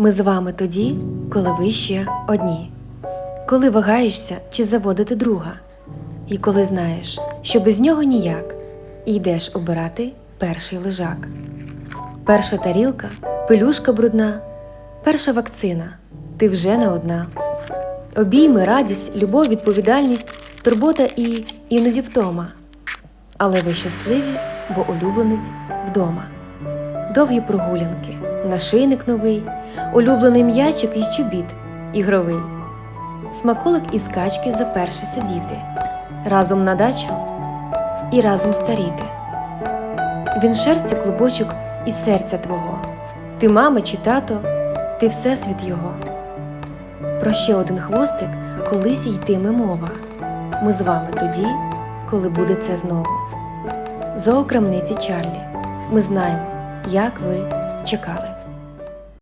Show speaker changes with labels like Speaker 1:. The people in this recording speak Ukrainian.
Speaker 1: Ми з вами тоді, коли ви ще одні, коли вагаєшся чи заводити друга, і коли знаєш, що без нього ніяк, і йдеш обирати перший лежак. Перша тарілка, пелюшка брудна, перша вакцина, ти вже не одна. Обійми, радість, любов, відповідальність, турбота і іноді втома. Але ви щасливі, бо улюбленець вдома. Довгі прогулянки, нашийник новий, улюблений м'ячик із чобіт ігровий, смаколик із качки за перше сидіти, разом на дачу і разом старіти. Він шерсті клубочок із серця твого, ти мама чи тато, ти всесвіт його. Про ще один хвостик колись йтиме мова. Ми з вами тоді, коли буде це знову. Зоокрамниці Чарлі. Ми знаємо, як ви чекали.